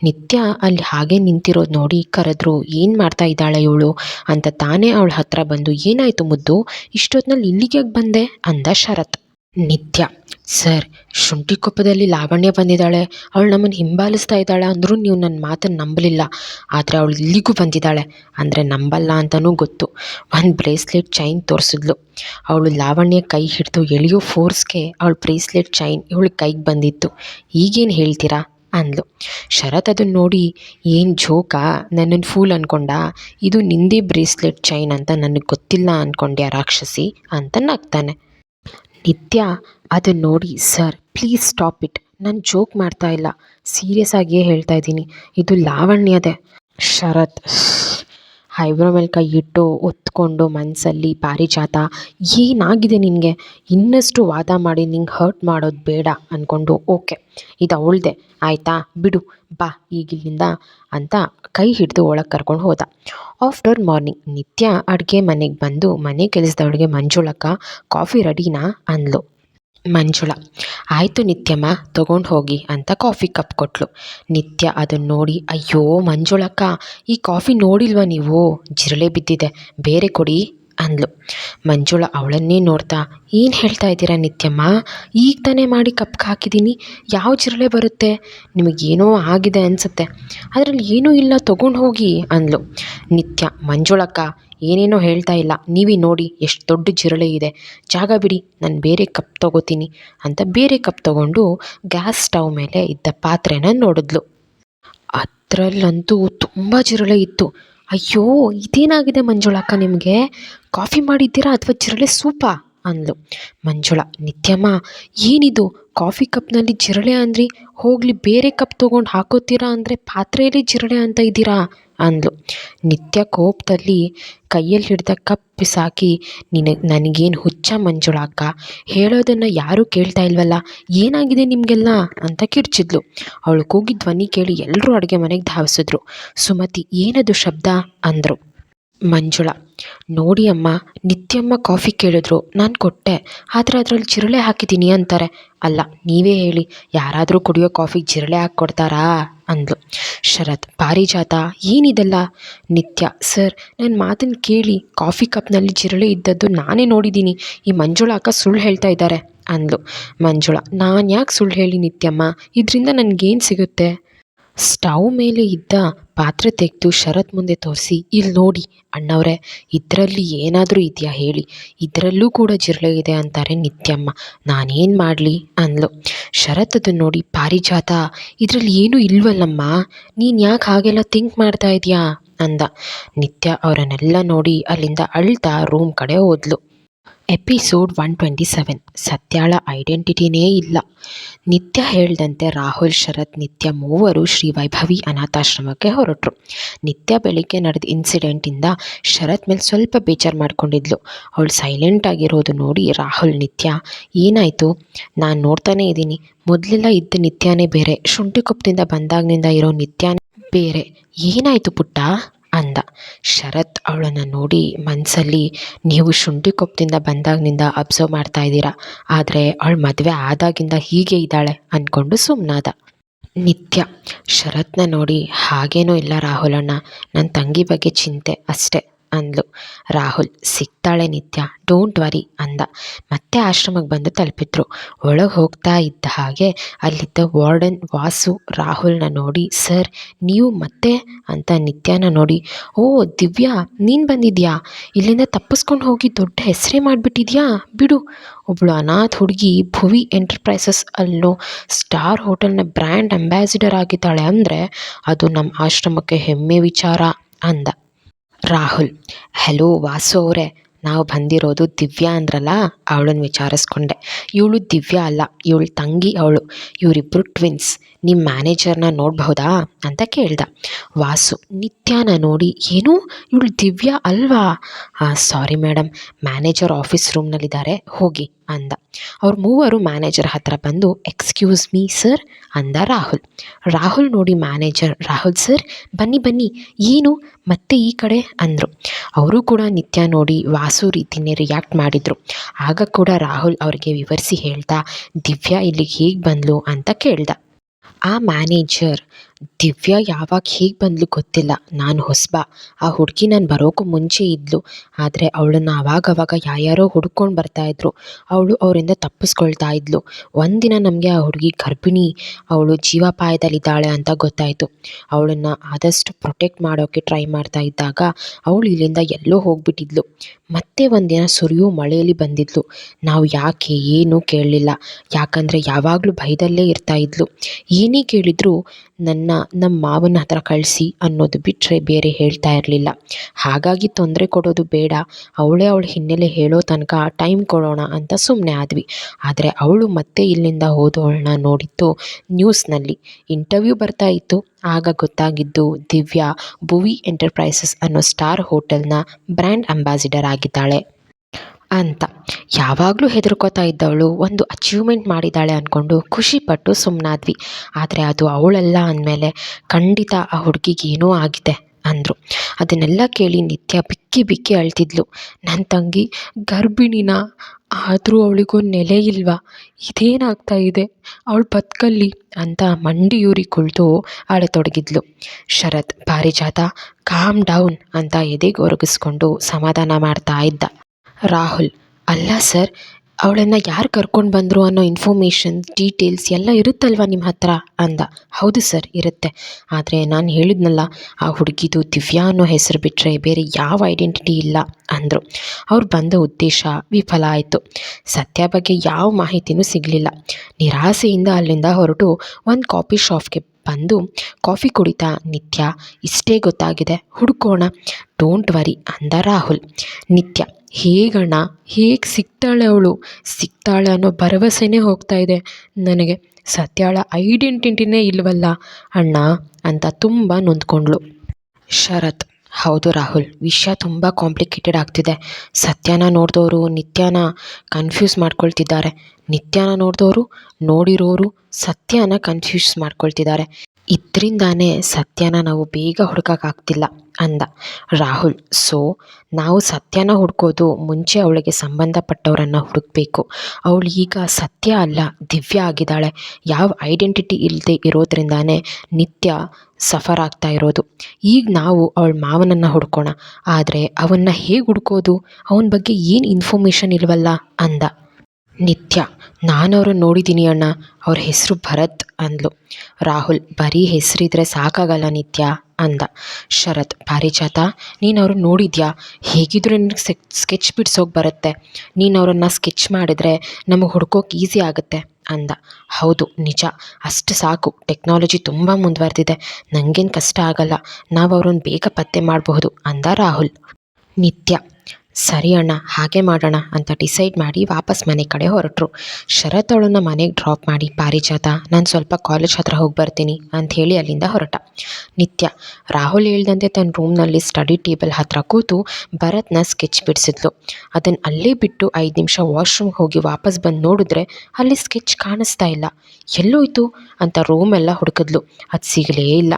ನಿತ್ಯ ಅಲ್ಲಿ ಹಾಗೆ ನಿಂತಿರೋದು ನೋಡಿ ಕರೆದ್ರು, ಏನು ಮಾಡ್ತಾ ಇದ್ದಾಳೆ ಇವಳು ಅಂತ ತಾನೇ ಅವಳ ಹತ್ರ ಬಂದು, ಏನಾಯಿತು ಮುದ್ದು? ಇಷ್ಟೊತ್ತಿನಲ್ಲಿ ಇಲ್ಲಿಗೆ ಬಂದೆ ಅಂದ ಶರತ್. ನಿತ್ಯ. ಸರ್, ಶುಂಠಿಕೊಪ್ಪದಲ್ಲಿ ಲಾವಣ್ಯ ಬಂದಿದ್ದಾಳೆ. ಅವಳು ನಮ್ಮನ್ನು ಹಿಂಬಾಲಿಸ್ತಾ ಇದ್ದಾಳೆ ಅಂದರೂ ನೀವು ನನ್ನ ಮಾತನ್ನು ನಂಬಲಿಲ್ಲ. ಆದರೆ ಅವಳು ಇಲ್ಲಿಗೂ ಬಂದಿದ್ದಾಳೆ. ಅಂದರೆ ನಂಬಲ್ಲ ಅಂತಲೂ ಗೊತ್ತು. ಒಂದು ಬ್ರೇಸ್ಲೆಟ್ ಚೈನ್ ತೋರಿಸಿದ್ಲು. ಅವಳು ಲಾವಣ್ಯ ಕೈ ಹಿಡಿದು ಎಳೆಯೋ ಫೋರ್ಸ್ಗೆ ಅವಳು ಬ್ರೇಸ್ಲೆಟ್ ಚೈನ್ ಇವಳು ಕೈಗೆ ಬಂದಿತ್ತು. ಈಗೇನು ಹೇಳ್ತೀರಾ? ಅಂದ್ಲು. ಶರತ್ ಅದನ್ನು ನೋಡಿ, ಏನು ಜೋಕಾ? ನನ್ನನ್ನು ಫೂಲ್ ಅಂದ್ಕೊಂಡ ಇದು ನಿಂದೇ ಬ್ರೇಸ್ಲೆಟ್ ಚೈನ್ ಅಂತ ನನಗೆ ಗೊತ್ತಿಲ್ಲ ಅಂದ್ಕೊಂಡೆ ರಾಕ್ಷಸಿ? ಅಂತ ನಗ್ತಾನೆ ನಿತ್ಯ ಅದನ್ನು ನೋಡಿ, ಸರ್, ಪ್ಲೀಸ್ ಸ್ಟಾಪ್ ಇಟ್. ನಾನು ಜೋಕ್ ಮಾಡ್ತಾ ಇಲ್ಲ. ಸೀರಿಯಸ್ ಆಗಿಯೇ ಹೇಳ್ತಾ ಇದ್ದೀನಿ. ಇದು ಲಾವಣ್ಯದೇ. ಶರತ್ ಐಬ್ರೋ ಮೇಲೆ ಕೈ ಇಟ್ಟು ಒತ್ಕೊಂಡು ಮನಸ್ಸಲ್ಲಿ ಪಾರಿಜಾತ, ಏನಾಗಿದೆ ನಿನಗೆ? ಇನ್ನಷ್ಟು ವಾದ ಮಾಡಿ ನಿಂಗೆ ಹರ್ಟ್ ಮಾಡೋದು ಬೇಡ ಅಂದ್ಕೊಂಡು ಓಕೆ ಇದು ಅವಳದೆ, ಆಯಿತಾ? ಬಿಡು, ಬಾ ಈಗಿಲ್ಲಿಂದ ಅಂತ ಕೈ ಹಿಡಿದು ಒಳಗೆ ಕರ್ಕೊಂಡು ಹೋದ. ಆಫ್ಟರ್ ಮಾರ್ನಿಂಗ್ ನಿತ್ಯ ಅಡುಗೆ ಮನೆಗೆ ಬಂದು ಮನೆ ಕೆಲಸದವಳಿಗೆ ಮಂಜುಳಕ್ಕ ಕಾಫಿ ರೆಡಿನಾ ಅಂದ್ಲು. ಮಂಜುಳ. ಆಯಿತು ನಿತ್ಯಮ್ಮ, ತೊಗೊಂಡು ಹೋಗಿ ಅಂತ ಕಾಫಿ ಕಪ್ ಕೊಟ್ಲು. ನಿತ್ಯ ಅದನ್ನು ನೋಡಿ, ಅಯ್ಯೋ ಮಂಜುಳಕ್ಕ, ಈ ಕಾಫಿ ನೋಡಿಲ್ವಾ ನೀವು? ಜಿರಳೆ ಬಿದ್ದಿದೆ, ಬೇರೆ ಕೊಡಿ ಅಂದ್ಲು. ಮಂಜುಳ ಅವಳನ್ನೇ ನೋಡ್ತಾ, ಏನು ಹೇಳ್ತಾ ಇದ್ದೀರಾ ನಿತ್ಯಮ್ಮ? ಈಗ ತಾನೇ ಮಾಡಿ ಕಪ್ಗೆ ಹಾಕಿದ್ದೀನಿ ಯಾವ ಜಿರಳೆ ಬರುತ್ತೆ? ನಿಮಗೇನೋ ಆಗಿದೆ ಅನಿಸುತ್ತೆ, ಅದರಲ್ಲಿ ಏನೂ ಇಲ್ಲ, ತೊಗೊಂಡು ಹೋಗಿ ಅಂದ್ಲು. ನಿತ್ಯ, ಮಂಜುಳಕ್ಕ ಏನೇನೋ ಹೇಳ್ತಾ ಇಲ್ಲ. ನೀವೇ ನೋಡಿ ಎಷ್ಟು ದೊಡ್ಡ ಜಿರಳೆ ಇದೆ. ಜಾಗ ಬಿಡಿ, ನಾನು ಬೇರೆ ಕಪ್ ತಗೋತೀನಿ ಅಂತ ಬೇರೆ ಕಪ್ ತಗೊಂಡು ಗ್ಯಾಸ್ ಸ್ಟವ್ ಮೇಲೆ ಇದ್ದ ಪಾತ್ರೆನ ನೋಡಿದ್ಲು. ಅದರಲ್ಲಂತೂ ತುಂಬ ಜಿರಳೆ ಇತ್ತು. ಅಯ್ಯೋ, ಇದೇನಾಗಿದೆ ಮಂಜುಳಕ್ಕ ನಿಮಗೆ? ಕಾಫಿ ಮಾಡಿದ್ದೀರಾ ಅಥವಾ ಜಿರಳೆ ಸೂಪಾ? ಅಂದ್ಲು. ಮಂಜುಳ, ನಿತ್ಯಮ್ಮ, ಏನಿದು? ಕಾಫಿ ಕಪ್ನಲ್ಲಿ ಜಿರಳೆ ಅಂದ್ರಿ? ಹೋಗಲಿ, ಬೇರೆ ಕಪ್ ತಗೊಂಡು ಹಾಕೋತೀರಾ ಅಂದರೆ ಪಾತ್ರೆಯಲ್ಲಿ ಜಿರಳೆ ಅಂತ ಇದ್ದೀರಾ? ಅಂದ್ಲು. ನಿತ್ಯ ಕೋಪದಲ್ಲಿ ಕೈಯಲ್ಲಿ ಹಿಡಿದ ಕಪ್ ಬಿಸಾಕಿ ನಿನಗೆ ನನಗೇನು ಹುಚ್ಚ ಮಂಜುಳ ಅಕ್ಕ? ಹೇಳೋದನ್ನು ಯಾರೂ ಕೇಳ್ತಾ ಇಲ್ವಲ್ಲ? ಏನಾಗಿದೆ ನಿಮಗೆಲ್ಲ? ಅಂತ ಕಿರ್ಚಿದ್ಲು. ಅವಳು ಕೂಗಿ ಧ್ವನಿ ಕೇಳಿ ಎಲ್ಲರೂ ಅಡುಗೆ ಮನೆಗೆ ಧಾವಿಸಿದ್ರು. ಸುಮತಿ, ಏನದು ಶಬ್ದ? ಅಂದರು. ಮಂಜುಳ, ನೋಡಿ ಅಮ್ಮ, ನಿತ್ಯಮ್ಮ ಕಾಫಿ ಕೇಳಿದ್ರು, ನಾನು ಕೊಟ್ಟೆ. ಆದರೆ ಅದರಲ್ಲಿ ಜಿರಳೆ ಹಾಕಿದ್ದೀನಿ ಅಂತಾರೆ. ಅಲ್ಲ, ನೀವೇ ಹೇಳಿ, ಯಾರಾದರೂ ಕುಡಿಯೋ ಕಾಫಿಗೆ ಜಿರಳೆ ಹಾಕಿ ಕೊಡ್ತಾರಾ? ಅಂದ್ಲು. ಶರತ್, ಪಾರಿಜಾತ, ಏನಿದೆಲ್ಲ? ನಿತ್ಯ, ಸರ್ ನನ್ನ ಮಾತನ್ನು ಕೇಳಿ, ಕಾಫಿ ಕಪ್ನಲ್ಲಿ ಜಿರಳೆ ಇದ್ದದ್ದು ನಾನೇ ನೋಡಿದ್ದೀನಿ ಈ ಮಂಜುಳ ಅಕ್ಕ ಸುಳ್ಳು ಹೇಳ್ತಾ ಇದ್ದಾರೆ. ಅಂದ್ಲು. ಮಂಜುಳ ನಾನು ಯಾಕೆ ಸುಳ್ಳು ಹೇಳಿ ನಿತ್ಯಮ್ಮ? ಇದರಿಂದ ನನಗೇನು ಸಿಗುತ್ತೆ? ಸ್ಟವ್ ಮೇಲೆ ಇದ್ದ ಪಾತ್ರೆ ತೆಗೆದು ಶರತ್ ಮುಂದೆ ತೋರಿಸಿ ಇಲ್ಲಿ ನೋಡಿ ಅಣ್ಣವರೇ, ಇದರಲ್ಲಿ ಏನಾದರೂ ಇದೆಯಾ ಹೇಳಿ. ಇದರಲ್ಲೂ ಕೂಡ ಜಿರಳೆ ಇದೆ ಅಂತಾರೆ ನಿತ್ಯಮ್ಮ. ನಾನೇನು ಮಾಡಲಿ? ಅಂದ್ಲು. ಶರತ್ ಅದನ್ನು ನೋಡಿ, ಪಾರಿಜಾತ, ಇದರಲ್ಲಿ ಏನೂ ಇಲ್ವಲ್ಲಮ್ಮ. ನೀನು ಯಾಕೆ ಹಾಗೆಲ್ಲ ಥಿಂಕ್ ಮಾಡ್ತಾ ಇದೆಯಾ? ಅಂದ. ನಿತ್ಯ ಅವರನ್ನೆಲ್ಲ ನೋಡಿ ಅಲ್ಲಿಂದ ಅಳ್ತಾ ರೂಮ್ ಕಡೆ ಹೋದ್ಲು. Episode one twenty seven. ಸತ್ಯಾಳ ಐಡೆಂಟಿಟಿನೇ ಇಲ್ಲ. ನಿತ್ಯ ಹೇಳ್ದಂತೆ ರಾಹುಲ್, ಶರತ್, ನಿತ್ಯ ಮೂವರು ಶ್ರೀ ವೈಭವಿ ಅನಾಥಾಶ್ರಮಕ್ಕೆ ಹೊರಟರು. ನಿತ್ಯ ಬೆಳಿಗ್ಗೆ ನಡೆದ ಇನ್ಸಿಡೆಂಟಿಂದ ಶರತ್ ಮೇಲೆ ಸ್ವಲ್ಪ ಬೇಜಾರು ಮಾಡ್ಕೊಂಡಿದ್ಲು. ಅವಳು ಸೈಲೆಂಟ್ ಆಗಿರೋದು ನೋಡಿ ರಾಹುಲ್, ನಿತ್ಯ, ಏನಾಯಿತು? ನಾನು ನೋಡ್ತಾನೇ ಇದ್ದೀನಿ. ಮೊದಲೆಲ್ಲ ಇದ್ದ ನಿತ್ಯನೇ ಬೇರೆ. ಶುಂಠಿ ಕೊಪ್ಪದಿಂದ ಬಂದಾಗಿನಿಂದ ಇರೋ ನಿತ್ಯನೇ ಬೇರೆ. ಏನಾಯಿತು ಪುಟ್ಟ? ಅಂದ. ಶರತ್ ಅವಳನ್ನು ನೋಡಿ ಮನಸ್ಸಲ್ಲಿ ನೀವು ಶುಂಠಿ ಕೊಪ್ಪದಿಂದ ಬಂದಾಗಿನಿಂದ ಅಬ್ಸರ್ವ್ ಮಾಡ್ತಾ ಇದ್ದೀರಾ. ಆದರೆ ಅವಳು ಮದುವೆ ಆದಾಗಿಂದ ಹೀಗೆ ಇದ್ದಾಳೆ ಅಂದ್ಕೊಂಡು ಸುಮ್ಮನಾದ ನಿತ್ಯ. ಶರತ್ನ ನೋಡಿ, ಹಾಗೇನೂ ಇಲ್ಲ ರಾಹುಲಣ್ಣ. ನನ್ನ ತಂಗಿ ಬಗ್ಗೆ ಚಿಂತೆ ಅಷ್ಟೆ. ಅಂದ್ಲು. ರಾಹುಲ್, ಸಿಗ್ತಾಳೆ ನಿತ್ಯ ಡೋಂಟ್ ವರಿ ಅಂದ. ಮತ್ತೆ ಆಶ್ರಮಕ್ಕೆ ಬಂದು ತಲುಪಿದ್ರು. ಒಳಗೆ ಹೋಗ್ತಾ ಇದ್ದ ಹಾಗೆ ಅಲ್ಲಿದ್ದ ವಾರ್ಡನ್ ವಾಸು ರಾಹುಲ್ನ ನೋಡಿ, ಸರ್, ನೀವು ಮತ್ತೆ? ಅಂತ ನಿತ್ಯನ ನೋಡಿ, ಓ, ದಿವ್ಯಾ, ನೀನು ಬಂದಿದ್ಯಾ? ಇಲ್ಲಿಂದ ತಪ್ಪಿಸ್ಕೊಂಡು ಹೋಗಿ ದೊಡ್ಡ ಹೆಸರೇ ಮಾಡಿಬಿಟ್ಟಿದ್ಯಾ? ಬಿಡು. ಒಬ್ಬಳು ಅನಾಥ ಹುಡುಗಿ ಭುವಿ ಎಂಟರ್ಪ್ರೈಸಸ್ ಅಲ್ಲೋ ಸ್ಟಾರ್ ಹೋಟೆಲ್ನ ಬ್ರ್ಯಾಂಡ್ ಅಂಬಾಸಿಡರ್ ಆಗಿದ್ದಾಳೆ ಅಂದರೆ ಅದು ನಮ್ಮ ಆಶ್ರಮಕ್ಕೆ ಹೆಮ್ಮೆ ವಿಚಾರ ಅಂದ. ರಾಹುಲ್. ಹಲೋ ವಾಸು ಅವರೇ ನಾವು ಬಂದಿರೋದು ದಿವ್ಯಾ ಅಂದ್ರಲ್ಲ ಅವಳನ್ನು ವಿಚಾರಿಸ್ಕೊಂಡೆ. ಇವಳು ದಿವ್ಯ ಅಲ್ಲ, ಇವಳು ತಂಗಿ ಅವಳು. ಇವರಿಬ್ಬರು ಟ್ವಿನ್ಸ್ ನಿಮ್ಮ ಮ್ಯಾನೇಜರ್ನ ನೋಡಬಹುದಾ? ಅಂತ ಕೇಳ್ದ. ವಾಸು, ನಿತ್ಯಾನ ನೋಡಿ, ಏನು? ಇವಳು ದಿವ್ಯ ಅಲ್ವಾ? ಸಾರಿ ಮೇಡಮ್ ಮ್ಯಾನೇಜರ್ ಆಫೀಸ್ ರೂಮ್ನಲ್ಲಿದ್ದಾರೆ ಹೋಗಿ, ಅಂದ. ಅವ್ರ ಮೂವರು ಮ್ಯಾನೇಜರ್ ಹತ್ರ ಬಂದು ಎಕ್ಸ್ಕ್ಯೂಸ್ ಮೀ ಸರ್ ಅಂದ ರಾಹುಲ್. ರಾಹುಲ್ ನೋಡಿ ಮ್ಯಾನೇಜರ್ ರಾಹುಲ್ ಸರ್ ಬನ್ನಿ ಬನ್ನಿ. ಏನು? ಮತ್ತೆ ಈ ಕಡೆ? ಅಂದರು. ಅವರು ಕೂಡ ನಿತ್ಯ ನೋಡಿ ವಾಸು ರೀತಿನೇ ರಿಯಾಕ್ಟ್ ಮಾಡಿದರು. ಆಗ ಕೂಡ ರಾಹುಲ್ ಅವ್ರಿಗೆ ವಿವರಿಸಿ ಹೇಳ್ತಾ ದಿವ್ಯಾ ಇಲ್ಲಿಗೆ ಹೇಗೆ ಬಂದ್ಲು ಅಂತ ಕೇಳ್ದ. ಆ ಮ್ಯಾನೇಜರ್ ದಿವ್ಯಾ ಯಾವಾಗ ಹೀಗೆ ಬಂದ್ಲು ಗೊತ್ತಿಲ್ಲ. ನಾನು ಹೊಸಬ. ಆ ಹುಡುಗಿ ನಾನು ಬರೋಕ್ಕೂ ಮುಂಚೆ ಇದ್ಲು. ಆದರೆ ಅವಳನ್ನು ಆವಾಗವಾಗ ಯಾರ್ಯಾರೋ ಹುಡ್ಕೊಂಡು ಬರ್ತಾಯಿದ್ರು ಅವಳು ಅವರಿಂದ ತಪ್ಪಿಸ್ಕೊಳ್ತಾ ಇದ್ಲು. ಒಂದಿನ ನಮಗೆ ಆ ಹುಡುಗಿ ಗರ್ಭಿಣಿ, ಅವಳು ಜೀವಾಪಾಯದಲ್ಲಿದ್ದಾಳೆ ಅಂತ ಗೊತ್ತಾಯಿತು. ಅವಳನ್ನು ಆದಷ್ಟು ಪ್ರೊಟೆಕ್ಟ್ ಮಾಡೋಕ್ಕೆ ಟ್ರೈ ಮಾಡ್ತಾ ಇದ್ದಾಗ ಅವಳು ಇಲ್ಲಿಂದ ಎಲ್ಲೋ ಹೋಗ್ಬಿಟ್ಟಿದ್ಲು. ಮತ್ತೆ ಒಂದಿನ ಸುರಿಯೋ ಮಳೆಯಲ್ಲಿ ಬಂದಿದ್ಲು. ನಾವು ಯಾಕೆ ಏನೂ ಕೇಳಲಿಲ್ಲ. ಯಾಕಂದರೆ ಯಾವಾಗಲೂ ಭಯದಲ್ಲೇ ಇರ್ತಾ ಇದ್ಲು. ಏನೇ ಕೇಳಿದರೂ ನನ್ನ ನಮ್ಮ ಮಾವನ ಹತ್ರ ಕಳಿಸಿ ಅನ್ನೋದು ಬಿಟ್ಟರೆ ಬೇರೆ ಹೇಳ್ತಾ ಇರಲಿಲ್ಲ. ಹಾಗಾಗಿ ತೊಂದರೆ ಕೊಡೋದು ಬೇಡ. ಅವಳೇ ಅವಳ ಹಿನ್ನೆಲೆ ಹೇಳೋ ತನಕ ಟೈಮ್ ಕೊಡೋಣ ಅಂತ ಸುಮ್ಮನೆ ಆದ್ವಿ. ಆದರೆ ಅವಳು ಮತ್ತೆ ಇಲ್ಲಿಂದ ಹೋದವಳನ್ನ ನೋಡಿದ್ದು ನ್ಯೂಸ್ನಲ್ಲಿ. ಇಂಟರ್ವ್ಯೂ ಬರ್ತಾ ಇತ್ತು. ಆಗ ಗೊತ್ತಾಗಿದ್ದು ದಿವ್ಯಾ ಭುವಿ ಎಂಟರ್ಪ್ರೈಸಸ್ ಅನ್ನೋ ಸ್ಟಾರ್ ಹೋಟೆಲ್ನ ಬ್ರ್ಯಾಂಡ್ ಅಂಬಾಸಿಡರ್ ಆಗಿದ್ದಾಳೆ. ಅಂತ. ಯಾವಾಗಲೂ ಹೆದರ್ಕೋತಾ ಇದ್ದವಳು ಒಂದು ಅಚೀವ್ಮೆಂಟ್ ಮಾಡಿದ್ದಾಳೆ ಅಂದ್ಕೊಂಡು ಖುಷಿಪಟ್ಟು ಸುಮ್ಮನಾದ್ವಿ ಆದರೆ ಅದು ಅವಳಲ್ಲ ಅಂದಮೇಲೆ ಖಂಡಿತ ಆ ಹುಡುಗಿಗೆ ಏನೋ ಆಗಿದೆ ಅಂದರು. ಅದನ್ನೆಲ್ಲ ಕೇಳಿ ನಿತ್ಯ ಬಿಕ್ಕಿ ಬಿಕ್ಕಿ ಅಳ್ತಿದ್ಲು. ನನ್ನ ತಂಗಿ ಗರ್ಭಿಣಿನ, ಆದರೂ ಅವಳಿಗೂ ನೆಲೆ ಇಲ್ವಾ? ಇದೇನಾಗ್ತಾ ಇದೆ? ಅವಳು ಬದುಕಲ್ಲಿ ಅಂತ ಮಂಡಿಯೂರಿ ಕುಳಿತು ಅಳತೊಡಗಿದ್ಲು. ಶರತ್, ಪಾರಿಜಾತ ಕಾಮ್ ಡೌನ್ ಅಂತ ಎದೆಗೆ ಒರಗಿಸ್ಕೊಂಡು ಸಮಾಧಾನ ಮಾಡ್ತಾ ಇದ್ದ. ರಾಹುಲ್. ಅಲ್ಲ ಸರ್, ಅವಳನ್ನು ಯಾರು ಕರ್ಕೊಂಡು ಬಂದರು ಅನ್ನೋ ಇನ್ಫಾರ್ಮೇಷನ್ ಡೀಟೇಲ್ಸ್ ಎಲ್ಲ ಇರುತ್ತಲ್ವ ನಿಮ್ಮ ಹತ್ರ? ಅಂದ. ಹೌದು ಸರ್, ಇರುತ್ತೆ. ಆದರೆ ನಾನು ಹೇಳಿದ್ನಲ್ಲ, ಆ ಹುಡುಗಿದು ದಿವ್ಯಾ ಅನ್ನೋ ಹೆಸರು ಬಿಟ್ಟರೆ ಬೇರೆ ಯಾವ ಐಡೆಂಟಿಟಿ ಇಲ್ಲ ಅಂದರು. ಅವ್ರು ಬಂದ ಉದ್ದೇಶ ವಿಫಲ ಆಯಿತು. ಸತ್ಯ ಬಗ್ಗೆ ಯಾವ ಮಾಹಿತಿನೂ ಸಿಗಲಿಲ್ಲ. ನಿರಾಸೆಯಿಂದ ಅಲ್ಲಿಂದ ಹೊರಟು ಒಂದು ಕಾಫಿ ಶಾಪ್ಗೆ ಬಂದು ಕಾಫಿ ಕುಡಿತಾ ನಿತ್ಯ, ಇಷ್ಟೇ ಗೊತ್ತಾಗಿದೆ. ಹುಡ್ಕೋಣ ಡೋಂಟ್ ವರಿ ಅಂದ ರಾಹುಲ್. ನಿತ್ಯ, ಹೇಗಣ್ಣ, ಹೇಗೆ ಸಿಗ್ತಾಳೆ ಅವಳು? ಸಿಗ್ತಾಳೆ ಅನ್ನೋ ಭರವಸೆನೇ ಹೋಗ್ತಾ ಇದೆ. ನನಗೆ ಸತ್ಯಾಳ ಐಡೆಂಟಿಟಿನೇ ಇಲ್ವಲ್ಲ ಅಣ್ಣ ಅಂತ ತುಂಬ ನೊಂದ್ಕೊಂಡ್ಳು. ಶರತ್ ಹೌದು ರಾಹುಲ್, ವಿಷಯ ತುಂಬ ಕಾಂಪ್ಲಿಕೇಟೆಡ್ ಆಗ್ತಿದೆ. ಸತ್ಯನ ನೋಡಿದವರು ನಿತ್ಯನ ಕನ್ಫ್ಯೂಸ್ ಮಾಡ್ಕೊಳ್ತಿದ್ದಾರೆ. ನಿತ್ಯನ ನೋಡಿದವರು ನೋಡಿರೋರು ಸತ್ಯನ ಕನ್ಫ್ಯೂಸ್ ಮಾಡ್ಕೊಳ್ತಿದ್ದಾರೆ. ಇದರಿಂದಾನೇ ಸತ್ಯನ ನಾವು ಬೇಗ ಹುಡ್ಕೋಕ್ಕಾಗ್ತಿಲ್ಲ ಅಂದ. ರಾಹುಲ್, ಸೊ, ನಾವು ಸತ್ಯನ ಹುಡ್ಕೋದು ಮುಂಚೆ ಅವಳಿಗೆ ಸಂಬಂಧಪಟ್ಟವರನ್ನು ಹುಡುಕಬೇಕು. ಅವಳು ಈಗ ಸತ್ಯ ಅಲ್ಲ, ದಿವ್ಯ ಆಗಿದ್ದಾಳೆ. ಯಾವ ಐಡೆಂಟಿಟಿ ಇಲ್ಲದೆ ಇರೋದ್ರಿಂದಾನೇ ನಿತ್ಯ ಸಫರ್ ಆಗ್ತಾ ಇರೋದು. ಈಗ ನಾವು ಅವಳ ಮಾವನನ್ನು ಹುಡ್ಕೋಣ. ಆದರೆ ಅವನ್ನ ಹೇಗೆ ಹುಡ್ಕೋದು? ಅವನ ಬಗ್ಗೆ ಏನು ಇನ್ಫಾರ್ಮೇಷನ್ ಇಲ್ವಲ್ಲ? ಅಂದ. ನಿತ್ಯ. ನಾನು ಅವ್ರನ್ನ ನೋಡಿದ್ದೀನಿ ಅಣ್ಣ. ಅವ್ರ ಹೆಸರು ಭರತ್ ಅಂದ್ಲು. ರಾಹುಲ್, ಬರೀ ಹೆಸರಿದ್ರೆ ಸಾಕಾಗಲ್ಲ ನಿತ್ಯ ಅಂದ. ಶರತ್ ಪಾರಿಜಾತ ನೀನು ಅವ್ರನ್ನ ನೋಡಿದ್ಯಾ? ಹೇಗಿದ್ರು ನಿನಗೆ ಸ್ಕೆಚ್ ಬಿಡ್ಸೋಕೆ ಬರುತ್ತೆ. ನೀನು ಅವರನ್ನು ಸ್ಕೆಚ್ ಮಾಡಿದ್ರೆ ನಮಗೆ ಹುಡ್ಕೋಕೆ ಈಸಿ ಆಗುತ್ತೆ ಅಂದ. ಹೌದು, ನಿಜ. ಅಷ್ಟು ಸಾಕು. ಟೆಕ್ನಾಲಜಿ ತುಂಬ ಮುಂದುವರೆದಿದೆ. ನನಗೇನು ಕಷ್ಟ ಆಗಲ್ಲ. ನಾವು ಅವ್ರನ್ನ ಬೇಗ ಪತ್ತೆ ಮಾಡಬಹುದು ಅಂದ ರಾಹುಲ್. ನಿತ್ಯ. ಸರಿ ಅಣ್ಣ, ಹಾಗೆ ಮಾಡೋಣ ಅಂತ ಡಿಸೈಡ್ ಮಾಡಿ ವಾಪಸ್ ಮನೆ ಕಡೆ ಹೊರಟರು. ಶರತ್ ಅವಳನ್ನು ಮನೆಗೆ ಡ್ರಾಪ್ ಮಾಡಿ, ಪಾರಿಜಾತ, ನಾನು ಸ್ವಲ್ಪ ಕಾಲೇಜ್ ಹತ್ರ ಹೋಗಿ ಬರ್ತೀನಿ ಅಂತ ಹೇಳಿ ಅಲ್ಲಿಂದ ಹೊರಟ. ನಿತ್ಯ, ರಾಹುಲ್ ಹೇಳ್ದಂತೆ ತನ್ನ ರೂಮ್ನಲ್ಲಿ ಸ್ಟಡಿ ಟೇಬಲ್ ಹತ್ರ ಕೂತು ಭರತ್ನ ಸ್ಕೆಚ್ ಬಿಡಿಸಿದ್ಲು. ಅದನ್ನು ಅಲ್ಲೇ ಬಿಟ್ಟು ಐದು ನಿಮಿಷ ವಾಶ್ರೂಮ್ಗೆ ಹೋಗಿ ವಾಪಸ್ ಬಂದು ನೋಡಿದ್ರೆ ಅಲ್ಲಿ ಸ್ಕೆಚ್ ಕಾಣಿಸ್ತಾ ಇಲ್ಲ. ಎಲ್ಲೋಯ್ತು? ಅಂತ ರೂಮೆಲ್ಲ ಹುಡುಕಿದ್ಲು. ಅದು ಸಿಗಲೇ ಇಲ್ಲ.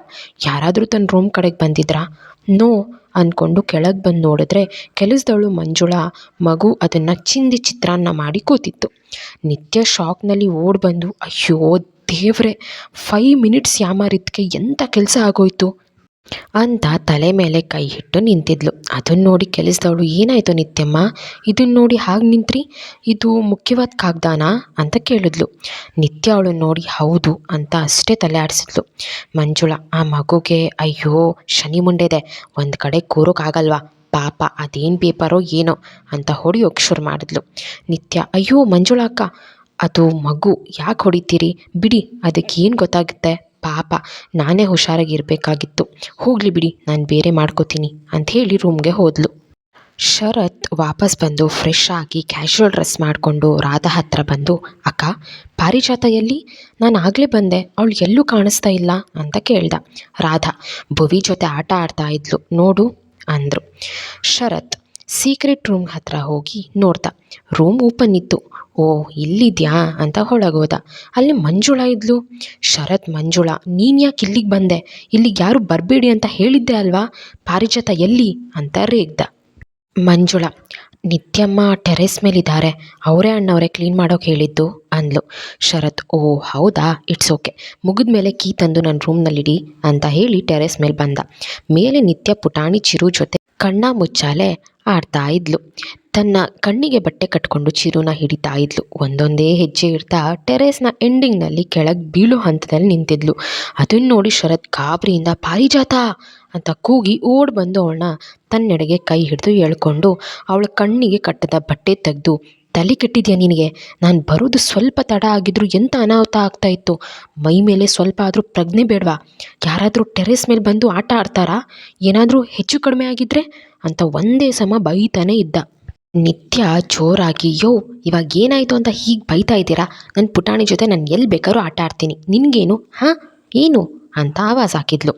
ಯಾರಾದರೂ ತನ್ನ ರೂಮ್ ಕಡೆಗೆ ಬಂದಿದ್ರಾ? ನೋ ಅಂದ್ಕೊಂಡು ಕೆಳಗೆ ಬಂದು ನೋಡಿದ್ರೆ ಕೆಲಸದವಳು ಮಂಜುಳ ಮಗು ಅದನ್ನು ಚಿಂದಿ ಚಿತ್ರಾನ್ನ ಮಾಡಿ ಕೂತಿತ್ತು. ನಿತ್ಯ ಶಾಕ್ನಲ್ಲಿ ಓಡಿ ಬಂದು, ಅಯ್ಯೋ ದೇವ್ರೆ ಫೈವ್ ಮಿನಿಟ್ಸ್ ಯಾಮಾರಿದ್ದಕ್ಕೆ ಎಂಥ ಕೆಲಸ ಆಗೋಯ್ತು? ಅಂತ ತಲೆ ಮೇಲೆ ಕೈ ಇಟ್ಟು ನಿಂತಿದ್ಲು. ಅದನ್ನು ನೋಡಿ ಕೆಲಸದವಳು ಏನಾಯಿತು ನಿತ್ಯಮ್ಮ? ಇದನ್ನು ನೋಡಿ ಹಾಗೆ ನಿಂತ್ರಿ? ಇದು ಮುಖ್ಯವಾದ ಕಾಗ್ದಾನಾ? ಅಂತ ಕೇಳಿದ್ಲು. ನಿತ್ಯ ಅವಳನ್ನು ನೋಡಿ, ಹೌದು ಅಂತ ಅಷ್ಟೇ ತಲೆ ಆಡಿಸಿದ್ಲು. ಮಂಜುಳ, ಆ ಮಗುಗೆ ಅಯ್ಯೋ, ಶನಿ ಮುಂಡೆದೆ. ಒಂದು ಕಡೆ ಕೂರೋಕ್ಕಾಗಲ್ವಾ ಪಾಪ, ಅದೇನು ಪೇಪರೋ ಏನೋ ಅಂತ ಹೊಡಿಯೋಕೆ ಶುರು ಮಾಡಿದ್ಲು. ನಿತ್ಯ, ಅಯ್ಯೋ ಮಂಜುಳ ಅಕ್ಕ, ಅದು ಮಗು. ಯಾಕೆ ಹೊಡಿತೀರಿ? ಬಿಡಿ ಅದಕ್ಕೆ ಏನು ಗೊತ್ತಾಗುತ್ತೆ? ಪಾಪ ನಾನೇ ಹುಷಾರಾಗಿರಬೇಕಾಗಿತ್ತು. ಹೋಗಲಿ ಬಿಡಿ, ನಾನು ಬೇರೆ ಮಾಡ್ಕೋತೀನಿ ಹೇಳಿ ರೂಮ್ಗೆ ಹೋದ್ಲು. ಶರತ್ ವಾಪಸ್ ಬಂದು ಫ್ರೆಶ್ ಆಗಿ ಕ್ಯಾಶುವಲ್ ಡ್ರೆಸ್ ಮಾಡಿಕೊಂಡು ರಾಧಾ ಹತ್ರ ಬಂದು, ಅಕ್ಕ ಪಾರಿಜಾತ ಎಲ್ಲಿ ನಾನು ಆಗಲೇ ಬಂದೆ, ಅವಳು ಎಲ್ಲೂ ಕಾಣಿಸ್ತಾ ಇಲ್ಲ ಅಂತ ಕೇಳ್ದ. ರಾಧಾ ಭುವಿ ಜೊತೆ ಆಟ ಆಡ್ತಾ ಇದ್ಲು. ನೋಡು ಅಂದರು. ಶರತ್ ಸೀಕ್ರೆಟ್ ರೂಮ್ ಹತ್ರ ಹೋಗಿ ನೋಡ್ದ ರೂಮ್ ಓಪನ್ ಇತ್ತು. ಓ ಇಲ್ಲಿದ್ಯಾ? ಅಂತ ಹೊಳಗೋದ ಅಲ್ಲಿ ಮಂಜುಳ ಇದ್ಲು. ಶರತ್, ಮಂಜುಳ, ನೀನು ಯಾಕೆ ಇಲ್ಲಿಗೆ ಬಂದೆ? ಇಲ್ಲಿಗೆ ಯಾರು ಬರಬೇಡಿ ಅಂತ ಹೇಳಿದ್ದೆ ಅಲ್ವಾ? ಪಾರಿಜಾತ ಎಲ್ಲಿ? ಅಂತ ರೇಗ್ದ. ಮಂಜುಳ, ನಿತ್ಯಮ್ಮ ಟೆರೆಸ್ ಮೇಲಿದ್ದಾರೆ. ಅವರೇ ಅಣ್ಣವರೇ ಕ್ಲೀನ್ ಮಾಡೋಕೆ ಹೇಳಿದ್ದು ಅಂದ್ಲು. ಶರತ್ ಓ ಹೌದಾ? ಇಟ್ಸ್ ಓಕೆ ಮುಗಿದ ಮೇಲೆ ಕೀ ತಂದು ನನ್ನ ರೂಮ್ನಲ್ಲಿಡಿ ಅಂತ ಹೇಳಿ ಟೆರೆಸ್ ಮೇಲೆ ಬಂದ. ಮೇಲೆ ನಿತ್ಯ ಪುಟಾಣಿ ಚಿರು ಜೊತೆ ಕಣ್ಣ ಮುಚ್ಚಾಲೆ ಆಡ್ತಾ ಇದ್ಲು. ತನ್ನ ಕಣ್ಣಿಗೆ ಬಟ್ಟೆ ಕಟ್ಕೊಂಡು ಚಿರುನ ಹಿಡಿತಾ ಇದ್ಲು. ಒಂದೊಂದೇ ಹೆಜ್ಜೆ ಇಡ್ತಾ ಟೆರೇಸ್ನ ಎಂಡಿಂಗ್ನಲ್ಲಿ ಕೆಳಗೆ ಬೀಳು ಹಂತದಲ್ಲಿ ನಿಂತಿದ್ಲು. ಅದನ್ನು ನೋಡಿ ಶರತ್ ಗಾಬರಿಯಿಂದ ಪಾರಿಜಾತ! ಅಂತ ಕೂಗಿ ಓಡ್ ಬಂದು ಅವಳನ್ನ ತನ್ನೆಡೆಗೆ ಕೈ ಹಿಡಿದು ಎಳ್ಕೊಂಡು ಅವಳ ಕಣ್ಣಿಗೆ ಕಟ್ಟದ ಬಟ್ಟೆ ತೆಗೆದು ತಲೆ ಕೆಟ್ಟಿದ್ಯಾ ನಿನಗೆ? ನಾನು ಬರೋದು ಸ್ವಲ್ಪ ತಡ ಆಗಿದ್ರು ಎಂಥ ಅನಾಹುತ ಆಗ್ತಾ ಇತ್ತು? ಮೈ ಮೇಲೆ ಸ್ವಲ್ಪ ಆದರೂ ಪ್ರಜ್ಞೆ ಬೇಡವಾ? ಯಾರಾದರೂ ಟೆರೆಸ್ ಮೇಲೆ ಬಂದು ಆಟ ಆಡ್ತಾರಾ? ಏನಾದರೂ ಹೆಚ್ಚು ಕಡಿಮೆ ಆಗಿದ್ರೆ? ಅಂತ ಒಂದೇ ಸಮ ಬೈತಾನೆ ಇದ್ದ. ನಿತ್ಯ ಜೋರಾಗಿ, ಯೋ, ಇವಾಗ ಏನಾಯಿತು ಅಂತ ಹೀಗೆ ಬೈತಾ ಇದ್ದೀರಾ? ನನ್ನ ಪುಟಾಣಿ ಜೊತೆ ನಾನು ಎಲ್ಲಿ ಬೇಕಾದ್ರೂ ಆಟ ಆಡ್ತೀನಿ. ನಿನಗೇನು? ಹಾಂ? ಏನು? ಅಂತ ಆವಾಜ್ ಹಾಕಿದ್ಲು.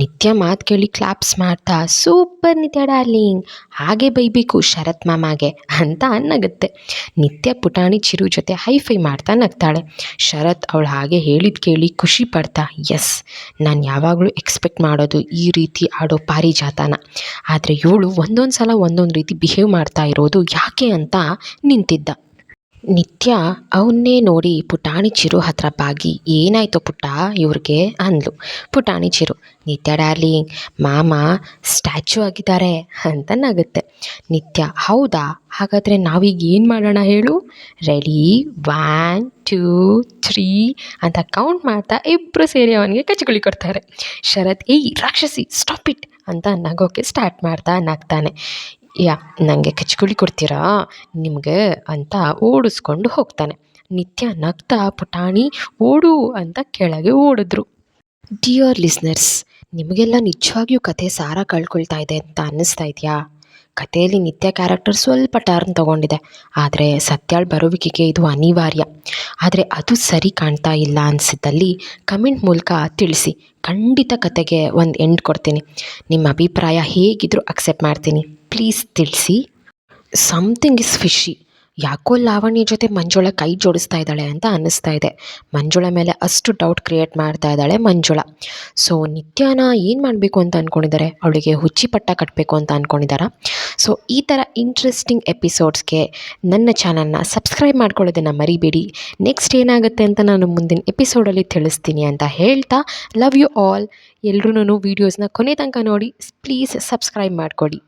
ನಿತ್ಯ ಮಾತು ಕೇಳಿ ಕ್ಲಾಪ್ಸ್ ಮಾಡ್ತಾ ಸೂಪರ್ ನಿತ್ಯ ಡಾರ್ಲಿಂಗ್ ಹಾಗೆ ಬೈಬೇಕು ಶರತ್ ಮಾಮಾಗೆ ಅಂತ ನಗುತ್ತೆ ನಿತ್ಯ ಪುಟಾಣಿ ಚಿರು ಜೊತೆ ಹೈಫೈ ಮಾಡ್ತಾ ನಗ್ತಾಳೆ. ಶರತ್ ಅವಳು ಹಾಗೆ ಹೇಳಿದ ಕೇಳಿ ಖುಷಿ ಪಡ್ತಾ ಎಸ್ ನಾನು ಯಾವಾಗಲೂ ಎಕ್ಸ್ಪೆಕ್ಟ್ ಮಾಡೋದು ಈ ರೀತಿ ಆಡೋ ಪಾರಿಜಾತನ. ಆದರೆ ಇವಳು ಒಂದೊಂದು ಸಲ ಒಂದೊಂದು ರೀತಿ ಬಿಹೇವ್ ಮಾಡ್ತಾ ಇರೋದು ಯಾಕೆ ಅಂತ ನಿಂತಿದ್ದ. ನಿತ್ಯ ಅವನ್ನೇ ನೋಡಿ ಪುಟಾಣಿ ಚಿರು ಹತ್ರ ಬಾಗಿ, ಏನಾಯ್ತು ಪುಟ್ಟ ಇವ್ರಿಗೆ ಅಂದ್ಲು. ಪುಟಾಣಿ ಚಿರು, ನಿತ್ಯ ಡಾರ್ಲಿಂಗ್, ಮಾಮ ಸ್ಟ್ಯಾಚು ಆಗಿದ್ದಾರೆ ಅಂತ ನಗುತ್ತೆ ನಿತ್ಯ, ಹೌದಾ? ಹಾಗಾದರೆ ನಾವೀಗ ಏನು ಮಾಡೋಣ ಹೇಳು? ರೆಡಿ? ಒನ್, ಟೂ ತ್ರೀ ಅಂತ ಕೌಂಟ್ ಮಾಡ್ತಾ ಇಬ್ಬರು ಸೇರಿ ಅವನಿಗೆ ಕಚ್ಗುಳಿ ಕೊಡ್ತಾರೆ. ಶರತ್, ಏಯ್, ರಾಕ್ಷಸಿ, ಸ್ಟಾಪ್ ಇಟ್ ಅಂತ ನಗೋಕ್ಕೆ ಸ್ಟಾರ್ಟ್ ಮಾಡ್ತಾ ನಗ್ತಾನೆ. ಯಾ ನನಗೆ ಕಚ್ಕುಳಿ ಕೊಡ್ತೀರಾ? ನಿಮಗೆ ಅಂತ ಓಡಿಸ್ಕೊಂಡು ಹೋಗ್ತಾನೆ. ನಿತ್ಯ ನಗ್ತಾ, ಪುಟಾಣಿ, ಓಡು ಅಂತ ಕೆಳಗೆ ಓಡಿದ್ರು. ಡಿಯರ್ ಲಿಸ್ನರ್ಸ್, ನಿಮಗೆಲ್ಲ ನಿಜವಾಗಿಯೂ ಕತೆ ಸಾರ ಕಳ್ಕೊಳ್ತಾ ಇದೆ ಅಂತ ಅನ್ನಿಸ್ತಾ ಇದೆಯಾ? ಕಥೆಯಲ್ಲಿ ನಿತ್ಯ ಕ್ಯಾರೆಕ್ಟರ್ ಸ್ವಲ್ಪ ಟರ್ನ್ ತೊಗೊಂಡಿದೆ. ಆದರೆ ಸತ್ಯಾಳ್ ಬರುವಿಕೆಗೆ ಇದು ಅನಿವಾರ್ಯ. ಆದರೆ ಅದು ಸರಿ ಕಾಣ್ತಾ ಇಲ್ಲ ಅನಿಸಿದ್ದಲ್ಲಿ ಕಮೆಂಟ್ ಮೂಲಕ ತಿಳಿಸಿ. ಖಂಡಿತ ಕತೆಗೆ ಒಂದು ಎಂಡ್ ಕೊಡ್ತೀನಿ. ನಿಮ್ಮ ಅಭಿಪ್ರಾಯ ಹೇಗಿದ್ರೂ ಅಕ್ಸೆಪ್ಟ್ ಮಾಡ್ತೀನಿ. ಪ್ಲೀಸ್ ತಿಳಿಸಿ ಸಮಥಿಂಗ್ ಇಸ್ ಫಿಶಿ ಯಾಕೋ ಲಾವಣ್ಯ ಜೊತೆ ಮಂಜುಳ ಕೈ ಜೋಡಿಸ್ತಾ ಇದ್ದಾಳೆ ಅಂತ ಅನ್ನಿಸ್ತಾ ಇದೆ. ಮಂಜುಳ ಮೇಲೆ ಅಷ್ಟು ಡೌಟ್ ಕ್ರಿಯೇಟ್ ಮಾಡ್ತಾ ಇದ್ದಾಳೆ ಮಂಜುಳ. ಸೊ ನಿತ್ಯಾನ ಏನು ಮಾಡಬೇಕು ಅಂತ ಅಂದ್ಕೊಂಡಿದ್ದಾರೆ ಅವಳಿಗೆ ಹುಚ್ಚಿ ಪಟ್ಟ ಕಟ್ಟಬೇಕು ಅಂತ ಅಂದ್ಕೊಂಡಿದ್ದಾರಾ ಸೊ ಈ ಥರ ಇಂಟ್ರೆಸ್ಟಿಂಗ್ ಎಪಿಸೋಡ್ಸ್ಗೆ ನನ್ನ ಚಾನಲ್ನ ಸಬ್ಸ್ಕ್ರೈಬ್ ಮಾಡ್ಕೊಳ್ಳೋದನ್ನು ಮರಿಬೇಡಿ. ನೆಕ್ಸ್ಟ್ ಏನಾಗುತ್ತೆ ಅಂತ ನಾನು ಮುಂದಿನ ಎಪಿಸೋಡಲ್ಲಿ ತಿಳಿಸ್ತೀನಿ ಅಂತ ಹೇಳ್ತಾ ಲವ್ ಯು ಆಲ್ ಎಲ್ರೂ ವೀಡಿಯೋಸ್ನ ಕೊನೆ ತನಕ ನೋಡಿ ಪ್ಲೀಸ್ ಸಬ್ಸ್ಕ್ರೈಬ್ ಮಾಡ್ಕೊಳ್ಳಿ